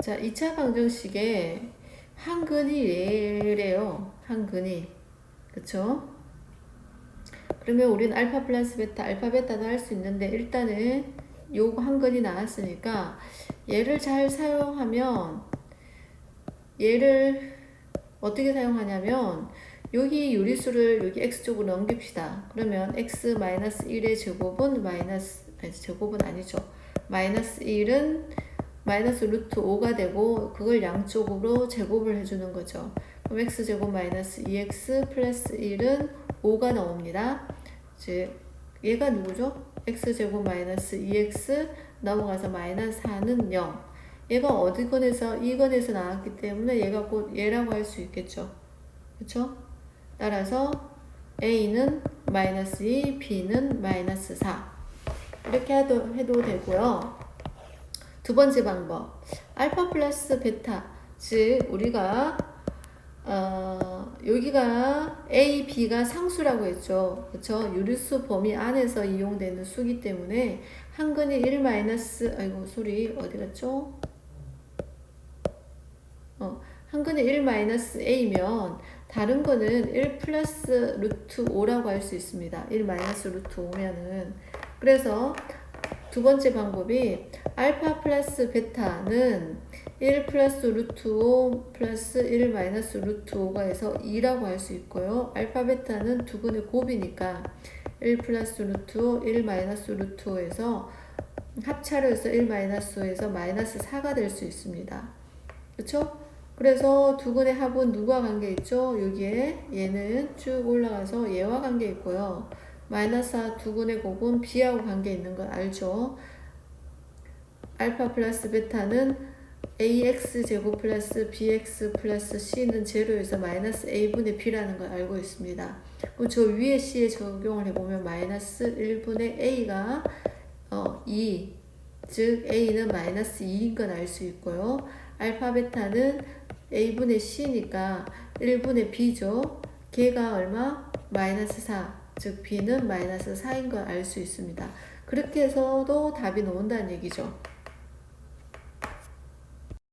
자, 2차 방정식에 한 근이 얘래요. 한 근이. 그쵸? 그러면 우리는 알파 플러스 베타, 알파 베타도 할 수 있는데 일단은 요거 한 근이 나왔으니까 얘를 잘 사용하면 얘를 어떻게 사용하냐면 여기 유리수를 여기 x쪽으로 넘깁시다. 그러면 x 마이너스 1의 제곱은 마이너스 아니 제곱은 아니죠. 마이너스 1은 마이너스 루트 5가 되고 그걸 양쪽으로 제곱을 해주는 거죠. 그럼 x제곱 마이너스 2x 플러스 1은 5가 나옵니다. 이제 얘가 누구죠? x제곱 마이너스 2x 넘어가서 마이너스 4는 0. 얘가 어디 건에서 이건에서 나왔기 때문에 얘가 곧 얘라고 할 수 있겠죠. 그렇죠? 따라서 a는 마이너스 2, b는 마이너스 4 이렇게 해도, 해도 되고요. 두 번째 방법 알파 플러스 베타 즉 우리가 어, 여기가 A, B가 상수라고 했죠. 그쵸? 유리수 범위 안에서 이용되는 수기 때문에 한근이 1 마이너스, 아이고, 소리, 어디 갔죠? 어, 한근이 1 마이너스 A면 다른 거는 1 플러스 루트 5라고 할 수 있습니다. 1 마이너스 루트 5면은. 그래서 두 번째 방법이 알파 플러스 베타는 1 플러스 루트 5 플러스 1 마이너스 루트 5가 해서 2라고 할 수 있고요. 알파 베타는 두 근의 곱이니까 1 플러스 루트 5, 1 마이너스 루트 5에서 합차로 해서 1 마이너스 5에서 마이너스 4가 될 수 있습니다. 그렇죠? 그래서 두 근의 합은 누구와 관계 있죠? 여기에 얘는 쭉 올라가서 얘와 관계 있고요. 마이너스 4두 근의 곱은 b하고 관계 있는 거 알죠? 알파 플러스 베타는 ax 제곱 플러스 bx 플러스 c는 제로에서 마이너스 a분의 b라는 걸 알고 있습니다. 그럼 저 위에 c에 적용을 해보면 마이너스 1분의 a가 어, 2, 즉 a는 마이너스 2인 건 알 수 있고요. 알파 베타는 a분의 c니까 1분의 b죠. 걔가 얼마? 마이너스 4, 즉 b는 마이너스 4인 걸 알 수 있습니다. 그렇게 해서도 답이 나온다는 얘기죠.